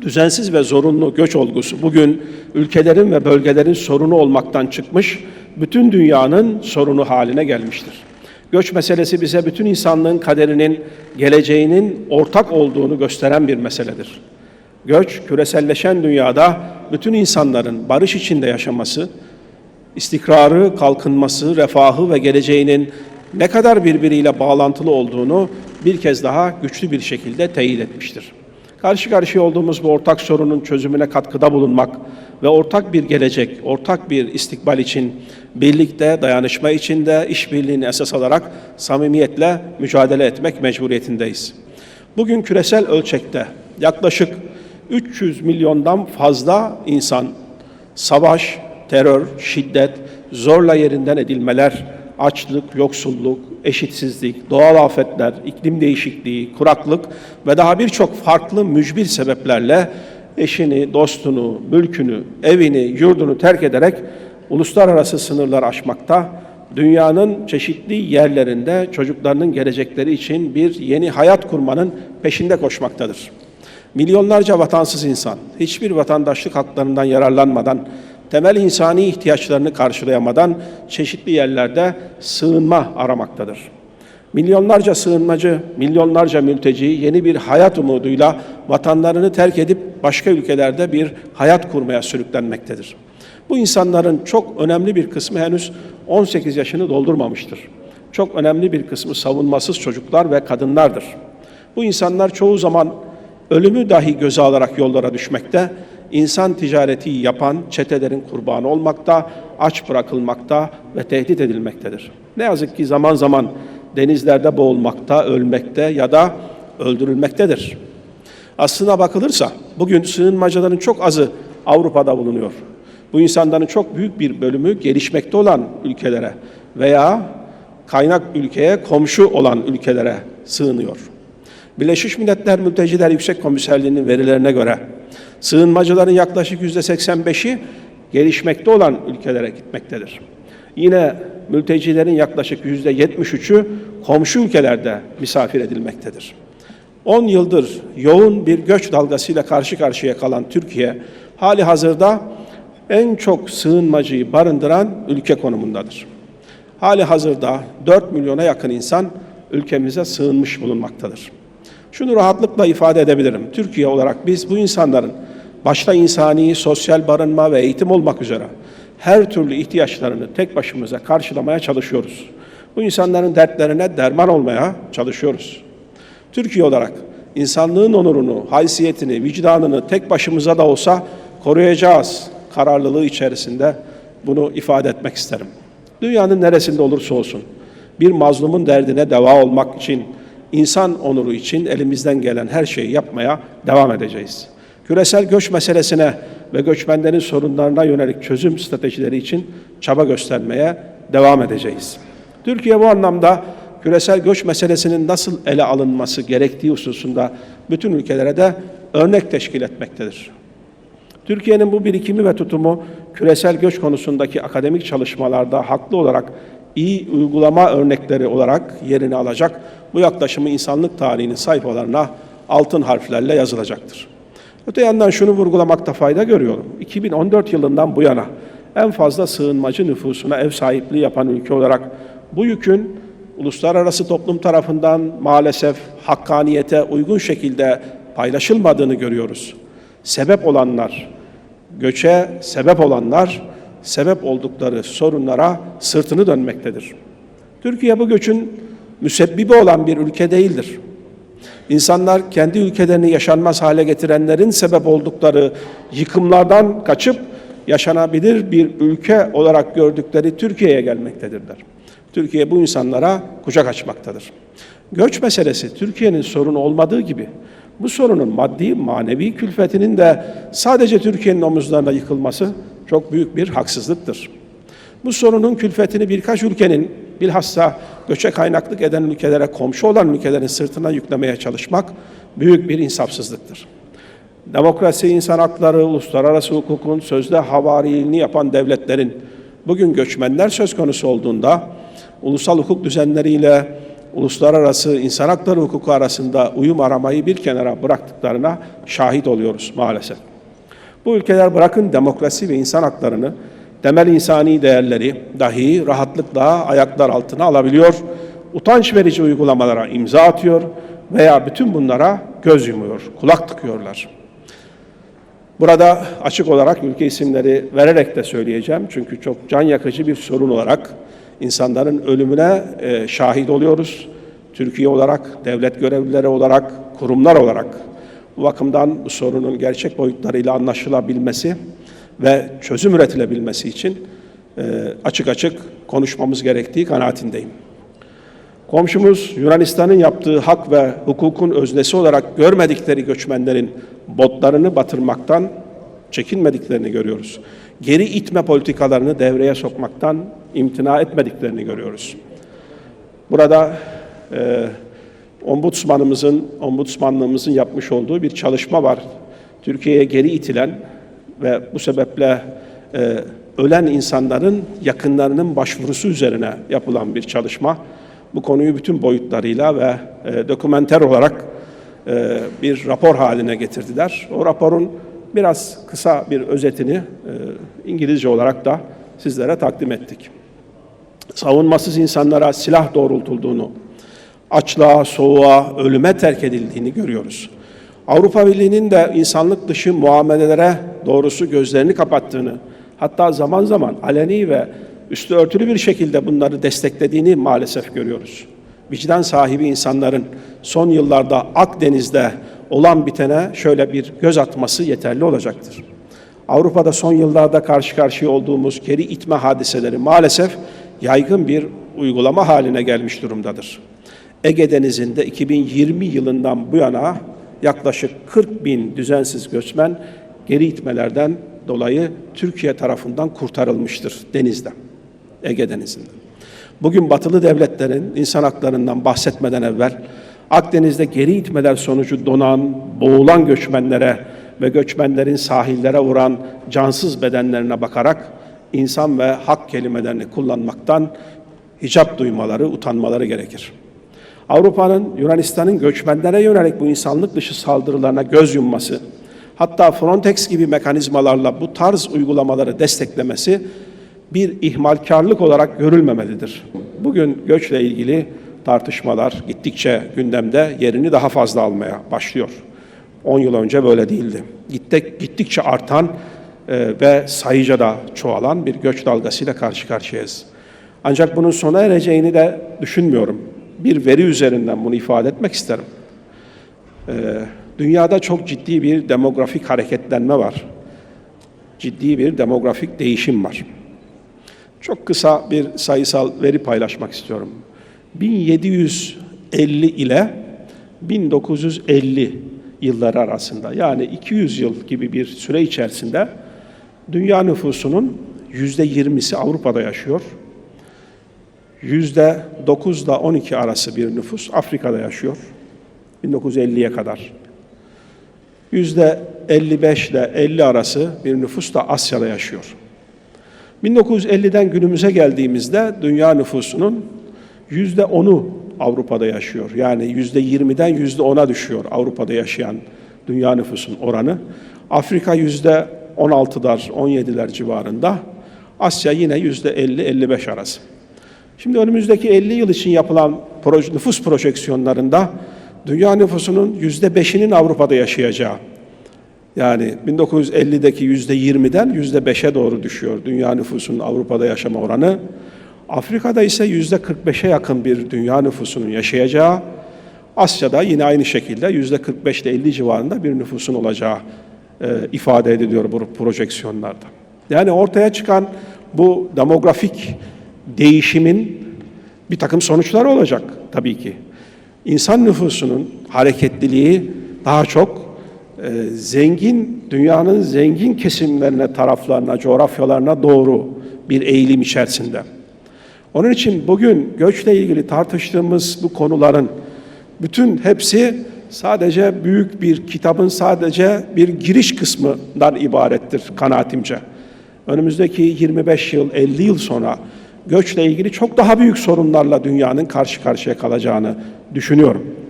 Düzensiz ve zorunlu göç olgusu bugün ülkelerin ve bölgelerin sorunu olmaktan çıkmış, bütün dünyanın sorunu haline gelmiştir. Göç meselesi bize bütün insanlığın kaderinin, geleceğinin ortak olduğunu gösteren bir meseledir. Göç, küreselleşen dünyada bütün insanların barış içinde yaşaması, istikrarı, kalkınması, refahı ve geleceğinin ne kadar birbiriyle bağlantılı olduğunu bir kez daha güçlü bir şekilde teyit etmiştir. Karşı karşıya olduğumuz bu ortak sorunun çözümüne katkıda bulunmak ve ortak bir gelecek, ortak bir istikbal için birlikte, dayanışma içinde, işbirliğini esas alarak samimiyetle mücadele etmek mecburiyetindeyiz. Bugün küresel ölçekte yaklaşık 300 milyondan fazla insan savaş, terör, şiddet, zorla yerinden edilmeler, açlık, yoksulluk, eşitsizlik, doğal afetler, iklim değişikliği, kuraklık ve daha birçok farklı mücbir sebeplerle eşini, dostunu, mülkünü, evini, yurdunu terk ederek uluslararası sınırlar aşmakta, dünyanın çeşitli yerlerinde çocuklarının gelecekleri için bir yeni hayat kurmanın peşinde koşmaktadır. Milyonlarca vatansız insan hiçbir vatandaşlık haklarından yararlanmadan, temel insani ihtiyaçlarını karşılayamadan çeşitli yerlerde sığınma aramaktadır. Milyonlarca sığınmacı, milyonlarca mülteci yeni bir hayat umuduyla vatanlarını terk edip başka ülkelerde bir hayat kurmaya sürüklenmektedir. Bu insanların çok önemli bir kısmı henüz 18 yaşını doldurmamıştır. Çok önemli bir kısmı savunmasız çocuklar ve kadınlardır. Bu insanlar çoğu zaman ölümü dahi göze alarak yollara düşmekte, insan ticareti yapan çetelerin kurbanı olmakta, aç bırakılmakta ve tehdit edilmektedir. Ne yazık ki zaman zaman denizlerde boğulmakta, ölmekte ya da öldürülmektedir. Aslına bakılırsa bugün sığınmacıların çok azı Avrupa'da bulunuyor. Bu insanların çok büyük bir bölümü gelişmekte olan ülkelere veya kaynak ülkeye komşu olan ülkelere sığınıyor. Birleşmiş Milletler Mülteciler Yüksek Komiserliği'nin verilerine göre sığınmacıların yaklaşık yüzde 85'i gelişmekte olan ülkelere gitmektedir. Yine mültecilerin yaklaşık yüzde 73'ü komşu ülkelerde misafir edilmektedir. 10 yıldır yoğun bir göç dalgasıyla karşı karşıya kalan Türkiye, hali hazırda en çok sığınmacıyı barındıran ülke konumundadır. Hali hazırda 4 milyona yakın insan ülkemize sığınmış bulunmaktadır. Şunu rahatlıkla ifade edebilirim. Türkiye olarak biz bu insanların başta insani, sosyal barınma ve eğitim olmak üzere her türlü ihtiyaçlarını tek başımıza karşılamaya çalışıyoruz. Bu insanların dertlerine derman olmaya çalışıyoruz. Türkiye olarak insanlığın onurunu, haysiyetini, vicdanını tek başımıza da olsa koruyacağız kararlılığı içerisinde bunu ifade etmek isterim. Dünyanın neresinde olursa olsun bir mazlumun derdine deva olmak için, insan onuru için elimizden gelen her şeyi yapmaya devam edeceğiz. Küresel göç meselesine ve göçmenlerin sorunlarına yönelik çözüm stratejileri için çaba göstermeye devam edeceğiz. Türkiye bu anlamda küresel göç meselesinin nasıl ele alınması gerektiği hususunda bütün ülkelere de örnek teşkil etmektedir. Türkiye'nin bu birikimi ve tutumu küresel göç konusundaki akademik çalışmalarda haklı olarak iyi uygulama örnekleri olarak yerini alacak. Bu yaklaşımı insanlık tarihinin sayfalarına altın harflerle yazılacaktır. Öte yandan şunu vurgulamakta fayda görüyorum. 2014 yılından bu yana en fazla sığınmacı nüfusuna ev sahipliği yapan ülke olarak bu yükün uluslararası toplum tarafından maalesef hakkaniyete uygun şekilde paylaşılmadığını görüyoruz. Sebep olanlar, göçe sebep olanlar, sebep oldukları sorunlara sırtını dönmektedir. Türkiye bu göçün müsebbibi olan bir ülke değildir. İnsanlar kendi ülkelerini yaşanmaz hale getirenlerin sebep oldukları yıkımlardan kaçıp yaşanabilir bir ülke olarak gördükleri Türkiye'ye gelmektedirler. Türkiye bu insanlara kucak açmaktadır. Göç meselesi Türkiye'nin sorunu olmadığı gibi bu sorunun maddi manevi külfetinin de sadece Türkiye'nin omuzlarına yıkılması çok büyük bir haksızlıktır. Bu sorunun külfetini birkaç ülkenin bilhassa göçe kaynaklık eden ülkelere komşu olan ülkelerin sırtına yüklemeye çalışmak büyük bir insafsızlıktır. Demokrasi, insan hakları, uluslararası hukukun sözde havariliğini yapan devletlerin bugün göçmenler söz konusu olduğunda ulusal hukuk düzenleriyle uluslararası insan hakları hukuku arasında uyum aramayı bir kenara bıraktıklarına şahit oluyoruz maalesef. Bu ülkeler bırakın demokrasi ve insan haklarını, temel insani değerleri dahi rahatlıkla ayaklar altına alabiliyor, utanç verici uygulamalara imza atıyor veya bütün bunlara göz yumuyor, kulak tıkıyorlar. Burada açık olarak ülke isimleri vererek de söyleyeceğim. Çünkü çok can yakıcı bir sorun olarak insanların ölümüne e, şahit oluyoruz. Türkiye olarak, devlet görevlileri olarak, kurumlar olarak bu bakımdan bu sorunun gerçek boyutlarıyla anlaşılabilmesi ve çözüm üretilebilmesi için e, açık açık konuşmamız gerektiği kanaatindeyim. Komşumuz Yunanistan'ın yaptığı hak ve hukukun öznesi olarak görmedikleri göçmenlerin botlarını batırmaktan çekinmediklerini görüyoruz. Geri itme politikalarını devreye sokmaktan imtina etmediklerini görüyoruz. Burada e, ombudsmanımızın, ombudsmanlığımızın yapmış olduğu bir çalışma var. Türkiye'ye geri itilen ve bu sebeple e, ölen insanların yakınlarının başvurusu üzerine yapılan bir çalışma. Bu konuyu bütün boyutlarıyla ve e, dokümenter olarak e, bir rapor haline getirdiler. O raporun biraz kısa bir özetini e, İngilizce olarak da sizlere takdim ettik. Savunmasız insanlara silah doğrultulduğunu, açlığa, soğuğa, ölüme terk edildiğini görüyoruz. Avrupa Birliği'nin de insanlık dışı muamelelere doğrusu gözlerini kapattığını, hatta zaman zaman aleni ve üstü örtülü bir şekilde bunları desteklediğini maalesef görüyoruz. Vicdan sahibi insanların son yıllarda Akdeniz'de olan bitene şöyle bir göz atması yeterli olacaktır. Avrupa'da son yıllarda karşı karşıya olduğumuz geri itme hadiseleri maalesef yaygın bir uygulama haline gelmiş durumdadır. Ege Denizi'nde 2020 yılından bu yana yaklaşık 40 bin düzensiz göçmen geri itmelerden dolayı Türkiye tarafından kurtarılmıştır denizde, Ege Denizi'nde. Bugün batılı devletlerin insan haklarından bahsetmeden evvel Akdeniz'de geri itmeler sonucu donan, boğulan göçmenlere ve göçmenlerin sahillere vuran cansız bedenlerine bakarak insan ve hak kelimelerini kullanmaktan hicap duymaları, utanmaları gerekir. Avrupa'nın Yunanistan'ın göçmenlere yönelik bu insanlık dışı saldırılarına göz yumması, hatta Frontex gibi mekanizmalarla bu tarz uygulamaları desteklemesi bir ihmalkarlık olarak görülmemelidir. Bugün göçle ilgili tartışmalar gittikçe gündemde yerini daha fazla almaya başlıyor. 10 yıl önce böyle değildi. Gittik, gittikçe artan e, ve sayıca da çoğalan bir göç dalgasıyla karşı karşıyayız. Ancak bunun sona ereceğini de düşünmüyorum. Bir veri üzerinden bunu ifade etmek isterim. E, dünyada çok ciddi bir demografik hareketlenme var. Ciddi bir demografik değişim var. Çok kısa bir sayısal veri paylaşmak istiyorum. 1750 ile 1950 yılları arasında yani 200 yıl gibi bir süre içerisinde dünya nüfusunun yüzde 20'si Avrupa'da yaşıyor. Yüzde 9 ile 12 arası bir nüfus Afrika'da yaşıyor. 1950'ye kadar. Yüzde 55 ile 50 arası bir nüfus da Asya'da yaşıyor. 1950'den günümüze geldiğimizde dünya nüfusunun yüzde onu Avrupa'da yaşıyor. Yani yüzde yirmiden yüzde ona düşüyor Avrupa'da yaşayan dünya nüfusun oranı. Afrika yüzde on altılar, on yediler civarında. Asya yine yüzde elli, elli beş arası. Şimdi önümüzdeki 50 yıl için yapılan proje, nüfus projeksiyonlarında dünya nüfusunun yüzde beşinin Avrupa'da yaşayacağı, yani 1950'deki yüzde 20'den yüzde 5'e doğru düşüyor dünya nüfusunun Avrupa'da yaşama oranı. Afrika'da ise yüzde 45'e yakın bir dünya nüfusunun yaşayacağı, Asya'da yine aynı şekilde yüzde 45 ile 50 civarında bir nüfusun olacağı e, ifade ediliyor bu projeksiyonlarda. Yani ortaya çıkan bu demografik değişimin bir takım sonuçları olacak tabii ki. İnsan nüfusunun hareketliliği daha çok e, zengin, dünyanın zengin kesimlerine, taraflarına, coğrafyalarına doğru bir eğilim içerisinde. Onun için bugün göçle ilgili tartıştığımız bu konuların bütün hepsi sadece büyük bir kitabın sadece bir giriş kısmından ibarettir kanaatimce. Önümüzdeki 25 yıl, 50 yıl sonra göçle ilgili çok daha büyük sorunlarla dünyanın karşı karşıya kalacağını düşünüyorum.